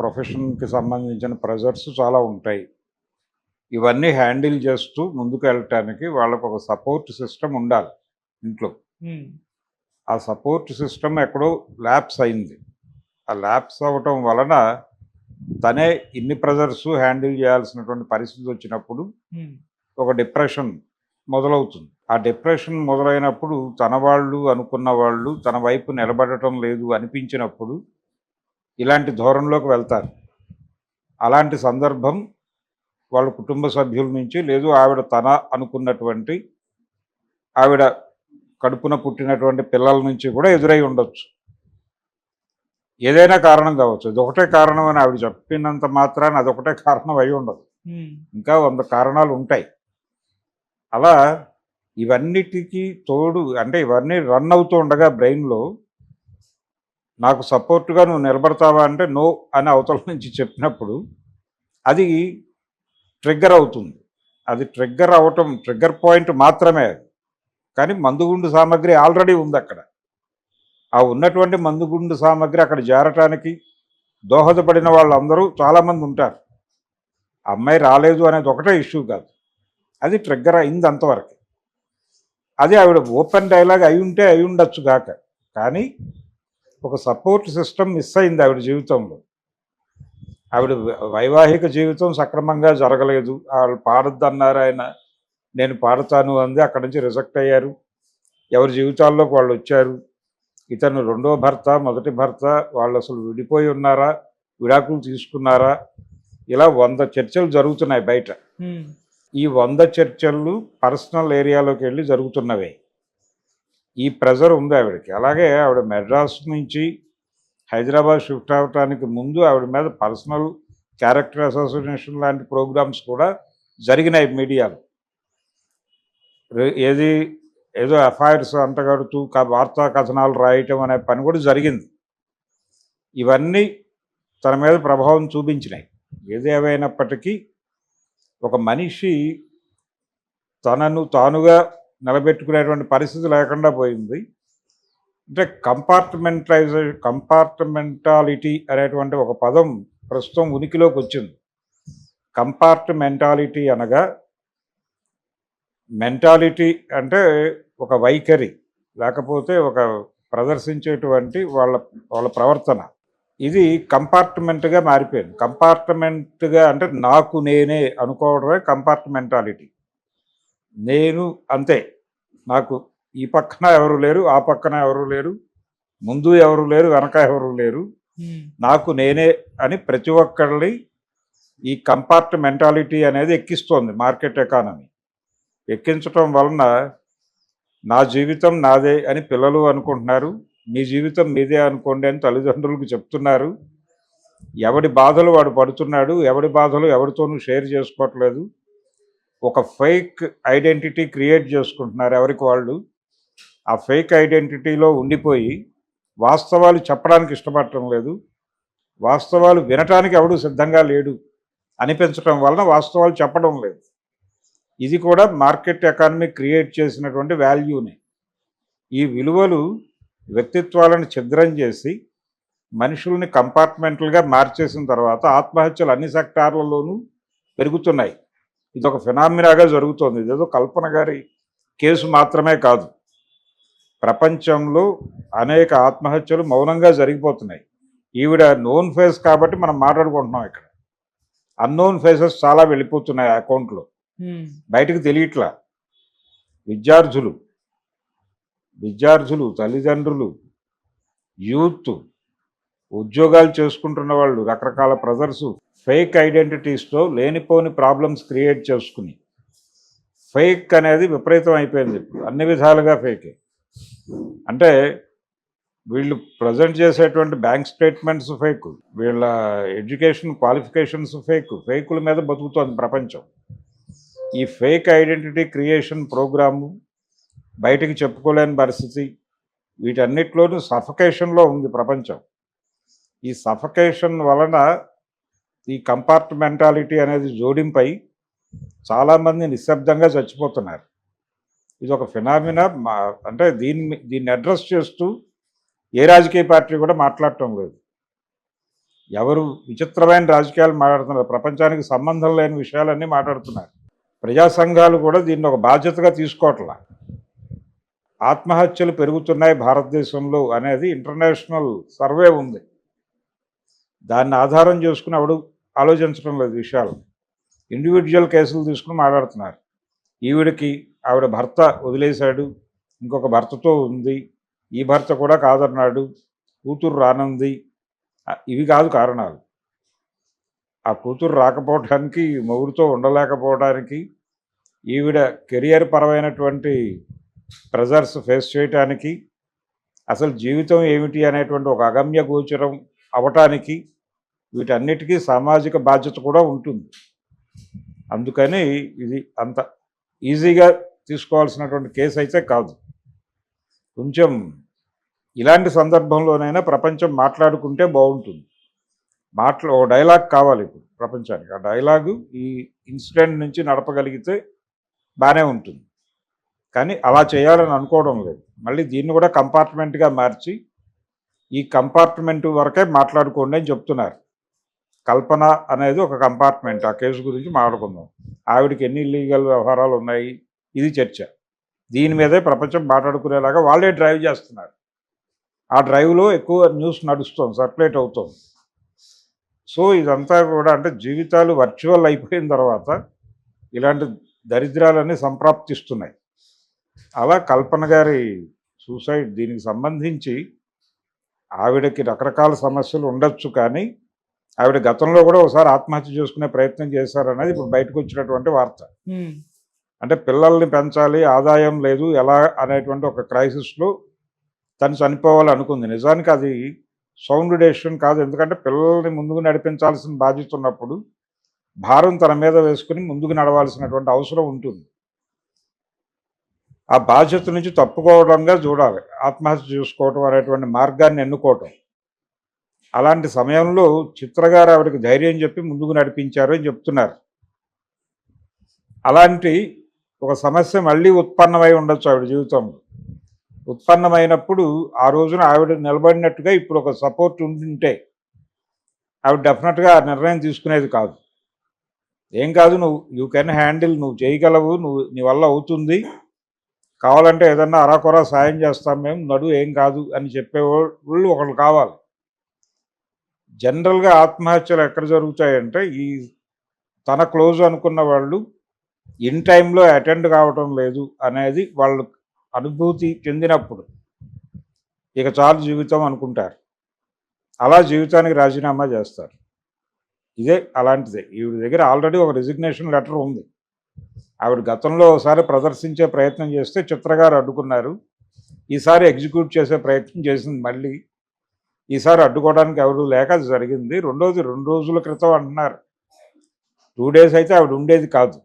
ప్రొఫెషన్కి సంబంధించిన ప్రెజర్స్ చాలా ఉంటాయి. ఇవన్నీ హ్యాండిల్ చేస్తూ ముందుకు వెళ్ళటానికి వాళ్ళకు ఒక సపోర్ట్ సిస్టమ్ ఉండాలి ఇంట్లో. ఆ సపోర్ట్ సిస్టమ్ ఎక్కడో ల్యాప్స్ అయింది. ఆ ల్యాప్స్ అవ్వటం వలన తనే ఇన్ని ప్రెజర్స్ హ్యాండిల్ చేయాల్సినటువంటి పరిస్థితి వచ్చినప్పుడు ఒక డిప్రెషన్ మొదలవుతుంది. ఆ డిప్రెషన్ మొదలైనప్పుడు తన వాళ్ళు అనుకున్న వాళ్ళు తన వైపు నిలబడటం లేదు అనిపించినప్పుడు ఇలాంటి ధోరణిలోకి వెళ్తారు. అలాంటి సందర్భం వాళ్ళ కుటుంబ సభ్యుల నుంచి లేదు ఆవిడ తన అనుకున్నటువంటి ఆవిడ కడుపున పుట్టినటువంటి పిల్లల నుంచి కూడా ఎదురై ఉండొచ్చు. ఏదైనా కారణం కావచ్చు. ఇది ఒకటే కారణం అని ఆవిడ చెప్పినంత మాత్రాన అదొకటే కారణం అయి ఉండదు. ఇంకా వంద కారణాలు ఉంటాయి. అలా ఇవన్నిటికీ తోడు అంటే ఇవన్నీ రన్ అవుతూ ఉండగా బ్రెయిన్లో నాకు సపోర్ట్గా నువ్వు నిలబడతావా అంటే నో అని అవతల నుంచి చెప్పినప్పుడు అది ట్రిగ్గర్ అవుతుంది. అది ట్రిగ్గర్ అవటం ట్రిగ్గర్ పాయింట్ మాత్రమే అది. కానీ మందుగుండు సామాగ్రి ఆల్రెడీ ఉంది అక్కడ. ఆ ఉన్నటువంటి మందుగుండు సామాగ్రి అక్కడ చేరటానికి దోహదపడిన వాళ్ళందరూ చాలామంది ఉంటారు. ఆ అమ్మాయి రాలేదు అనేది ఒకటే ఇష్యూ కాదు. అది ట్రిగ్గర్ అయింది అంతవరకు. అది ఆవిడ ఓపెన్ డైలాగ్ అయి ఉంటే అయి ఉండొచ్చు కాక. కానీ ఒక సపోర్ట్ సిస్టమ్ మిస్ అయింది ఆవిడ జీవితంలో. ఆవిడ వైవాహిక జీవితం సక్రమంగా జరగలేదు. వాళ్ళు పాడొద్దు అన్నారు ఆయన. నేను పాడతాను అంది. అక్కడి నుంచి రిజెక్ట్ అయ్యారు. ఎవరి జీవితాల్లోకి వాళ్ళు వచ్చారు? ఇతను రెండో భర్త మొదటి భర్త వాళ్ళు అసలు విడిపోయి ఉన్నారా? విడాకులు తీసుకున్నారా? ఇలా వంద చర్చలు జరుగుతున్నాయి బయట. ఈ వంద చర్చలు పర్సనల్ ఏరియాలోకి వెళ్ళి జరుగుతున్నవే. ఈ ప్రెజర్ ఉంది ఆవిడకి. అలాగే ఆవిడ మెడ్రాస్ నుంచి హైదరాబాద్ షిఫ్ట్ అవ్వటానికి ముందు ఆవిడ మీద పర్సనల్ క్యారెక్టర్ అసోసియేషన్ లాంటి ప్రోగ్రామ్స్ కూడా జరిగినాయి మీడియాలో. ఏది ఏదో ఎఫ్ఐఆర్స్ అంటగడుతూ వార్తా కథనాలు రాయటం అనే పని కూడా జరిగింది. ఇవన్నీ తన మీద ప్రభావం చూపించినాయి. ఏది ఒక మనిషి తనను తానుగా నిలబెట్టుకునేటువంటి పరిస్థితి లేకుండా పోయింది. అంటే కంపార్ట్మెంటైజ్ కంపార్ట్మెంటాలిటీ అనేటువంటి ఒక పదం ప్రస్తుతం ఉనికిలోకి వచ్చింది. కంపార్ట్మెంటాలిటీ అనగా మెంటాలిటీ అంటే ఒక వైఖరి లేకపోతే ఒక ప్రదర్శించేటువంటి వాళ్ళ వాళ్ళ ప్రవర్తన. ఇది కంపార్ట్మెంట్గా మారిపోయింది. కంపార్ట్మెంట్గా అంటే నాకు నేనే అనుకోవడమే కంపార్ట్మెంటాలిటీ నేను అంతే. నాకు ఈ పక్కన ఎవరు లేరు ఆ పక్కన ఎవరు లేరు ముందు ఎవరు లేరు వెనక ఎవరు లేరు. నాకు నేనే అని ప్రతి ఒక్కళ్ళని ఈ కంపార్ట్ మెంటాలిటీ అనేది ఎక్కిస్తోంది మార్కెట్ ఎకానమీ. ఎక్కించటం వలన నా జీవితం నాదే అని పిల్లలు అనుకుంటున్నారు మీ జీవితం మీదే అనుకోండి అని తల్లిదండ్రులకు చెప్తున్నారు. ఎవడి బాధలు వాడు పడుతున్నాడు ఎవడి బాధలు ఎవరితోనూ షేర్ చేసుకోవట్లేదు. ఒక ఫేక్ ఐడెంటిటీ క్రియేట్ చేసుకుంటున్నారు ఎవరికి వాళ్ళు. ఆ ఫేక్ ఐడెంటిటీలో ఉండిపోయి వాస్తవాలు చెప్పడానికి ఇష్టపడటం లేదు. వాస్తవాలు వినటానికి ఎవడు సిద్ధంగా లేడు అనిపించటం వలన వాస్తవాలు చెప్పడం లేదు. ఇది కూడా మార్కెట్ ఎకానమీ క్రియేట్ చేసినటువంటి వాల్యూనే. ఈ విలువలు వ్యక్తిత్వాలను ఛిద్రం చేసి మనుషుల్ని కంపార్ట్మెంటల్గా మార్చేసిన తర్వాత ఆత్మహత్యలు అన్ని సెక్టార్లలోనూ పెరుగుతున్నాయి. ఇది ఒక ఫినామినాగా జరుగుతోంది. ఇదేదో కల్పన గారి కేసు మాత్రమే కాదు. ప్రపంచంలో అనేక ఆత్మహత్యలు మౌనంగా జరిగిపోతున్నాయి. ఈవిడ నోన్ ఫేస్ కాబట్టి మనం మాట్లాడుకుంటున్నాం ఇక్కడ. అన్నోన్ ఫేసెస్ చాలా వెళ్ళిపోతున్నాయి అకౌంట్లో. బయటకు తెలియట్లా. విద్యార్థులు విద్యార్థులు తల్లిదండ్రులు యూత్ ఉద్యోగాలు చేసుకుంటున్న వాళ్ళు రకరకాల ప్రెజర్స్ ఫేక్ ఐడెంటిటీస్తో లేనిపోని ప్రాబ్లమ్స్ క్రియేట్ చేసుకుని. ఫేక్ అనేది విపరీతం అయిపోయింది అన్ని విధాలుగా ఫేకే. అంటే వీళ్ళు ప్రజెంట్ చేసేటువంటి బ్యాంక్ స్టేట్మెంట్స్ ఫేక్. వీళ్ళ ఎడ్యుకేషన్ క్వాలిఫికేషన్స్ ఫేక్. ఫేకుల మీద బతుకుతోంది ప్రపంచం. ఈ ఫేక్ ఐడెంటిటీ క్రియేషన్ ప్రోగ్రాము బయటికి చెప్పుకోలేని పరిస్థితి. వీటన్నిటిలోనూ సఫకేషన్లో ఉంది ప్రపంచం. ఈ సఫకేషన్ వలన ఈ కంపార్ట్మెంటాలిటీ అనేది జోడింపై చాలామంది నిశ్శబ్దంగా చచ్చిపోతున్నారు. ఇది ఒక ఫినామినా మా అంటే దీన్ని దీన్ని అడ్రస్ చేస్తూ ఏ రాజకీయ పార్టీ కూడా మాట్లాడటం లేదు. ఎవరు విచిత్రమైన రాజకీయాలు మాట్లాడుతున్నారు. ప్రపంచానికి సంబంధం లేని విషయాలన్నీ మాట్లాడుతున్నారు. ప్రజా సంఘాలు కూడా దీన్ని ఒక బాధ్యతగా తీసుకోవట్లా. ఆత్మహత్యలు పెరుగుతున్నాయి భారతదేశంలో అనేది ఇంటర్నేషనల్ సర్వే ఉంది. దాన్ని ఆధారం చేసుకుని ఎవడు ఆలోచించడం లేదు విషయాలు. ఇండివిజువల్ కేసులు తీసుకుని మాట్లాడుతున్నారు. ఈవిడికి ఆవిడ భర్త వదిలేశాడు ఇంకొక భర్తతో ఉంది ఈ భర్త కూడా కాదన్నాడు కూతురు రానుంది ఇవి కాదు కారణాలు. ఆ కూతురు రాకపోవడానికి మొగుడుతో ఉండలేకపోవడానికి ఈవిడ కెరియర్ పరమైనటువంటి ప్రెజర్స్ ఫేస్ చేయటానికి అసలు జీవితం ఏమిటి అనేటువంటి ఒక అగమ్య గోచరం అవటానికి వీటన్నిటికీ సామాజిక బాధ్యత కూడా ఉంటుంది. అందుకని ఇది అంత ఈజీగా తీసుకోవాల్సినటువంటి కేసు అయితే కాదు. కొంచెం ఇలాంటి సందర్భంలోనైనా ప్రపంచం మాట్లాడుకుంటే బాగుంటుంది. మాట్లా ఓ డైలాగ్ కావాలి ఇప్పుడు ప్రపంచానికి. ఆ డైలాగు ఈ ఇన్సిడెంట్ నుంచి నడపగలిగితే బాగానే ఉంటుంది. కానీ అలా చేయాలని అనుకోవడం లేదు. మళ్ళీ దీన్ని కూడా కంపార్ట్మెంట్గా మార్చి ఈ కంపార్ట్మెంట్ వరకే మాట్లాడుకోండి అని చెప్తున్నారు. కల్పన అనేది ఒక కంపార్ట్మెంట్. ఆ కేసు గురించి మాట్లాడుకుందాం. ఆవిడకి ఎన్ని లీగల్ వ్యవహారాలు ఉన్నాయి? ఇది చర్చ. దీని మీదే ప్రపంచం మాట్లాడుకునేలాగా వాళ్ళే డ్రైవ్ చేస్తున్నారు. ఆ డ్రైవ్లో ఎక్కువ న్యూస్ నడుస్తుంది సర్క్యులేట్ అవుతుంది. సో ఇదంతా కూడా అంటే జీవితాలు వర్చువల్ అయిపోయిన తర్వాత ఇలాంటి దరిద్రాలన్నీ సంప్రాప్తిస్తున్నాయి. అలా కల్పన గారి సూసైడ్ దీనికి సంబంధించి ఆవిడకి రకరకాల సమస్యలు ఉండొచ్చు కానీ ఆవిడ గతంలో కూడా ఒకసారి ఆత్మహత్య చేసుకునే ప్రయత్నం చేశారనేది ఇప్పుడు బయటకు వచ్చినటువంటి వార్త. అంటే పిల్లల్ని పెంచాలి ఆదాయం లేదు ఎలా అనేటువంటి ఒక క్రైసిస్లో తను చనిపోవాలి అనుకుంది. నిజానికి అది సౌండ్ డెసిషన్ కాదు. ఎందుకంటే పిల్లల్ని ముందుకు నడిపించాల్సిన బాధ్యత ఉన్నప్పుడు భారం తన మీద వేసుకుని ముందుకు నడవాల్సినటువంటి అవసరం ఉంటుంది. ఆ బాధ్యత నుంచి తప్పుకోవడంగా చూడాలి. ఆత్మహత్య చేసుకోవటం అనేటువంటి మార్గాన్ని ఎన్నుకోవటం. అలాంటి సమయంలో చిత్రగారు ఆవిడకి ధైర్యం చెప్పి ముందుకు నడిపించారు అని చెప్తున్నారు. అలాంటి ఒక సమస్య మళ్ళీ ఉత్పన్నమై ఉండొచ్చు ఆవిడ జీవితంలో. ఉత్పన్నమైనప్పుడు ఆ రోజున ఆవిడ నిలబడినట్టుగా ఇప్పుడు ఒక సపోర్ట్ ఉంటే ఆవిడ డెఫినెట్గా ఆ నిర్ణయం తీసుకునేది కాదు. ఏం కాదు నువ్వు యూ కెన్ హ్యాండిల్ నువ్వు చేయగలవు నువ్వు నీ వల్ల అవుతుంది. కావాలంటే ఏదన్నా అరాకొరా సాయం చేస్తాం మేము నడు ఏం కాదు అని చెప్పేవాళ్ళు ఒకళ్ళు కావాలి. జనరల్గా ఆత్మహత్యలు ఎక్కడ జరుగుతాయంటే ఈ తన క్లోజ్ అనుకున్న వాళ్ళు ఇన్ టైంలో అటెండ్ కావటం లేదు అనేది వాళ్ళు అనుభూతి చెందినప్పుడు ఇక చాలు జీవితం అనుకుంటారు. అలా జీవితానికి రాజీనామా చేస్తారు. ఇదే అలాంటిదే. ఈవిడ దగ్గర ఆల్రెడీ ఒక రిజిగ్నేషన్ లెటర్ ఉంది. ఆవిడ గతంలో ఒకసారి ప్రదర్శించే ప్రయత్నం చేస్తే చిత్రగారు అడ్డుకున్నారు. ఈసారి ఎగ్జిక్యూట్ చేసే ప్రయత్నం చేసింది మళ్ళీ. ఈసారి అడ్డుకోవడానికి ఎవరు లేక అది జరిగింది. రెండోది రెండు రోజుల క్రితం అంటున్నారు. టూ డేస్ అయితే ఆవిడ ఉండేది కాదు.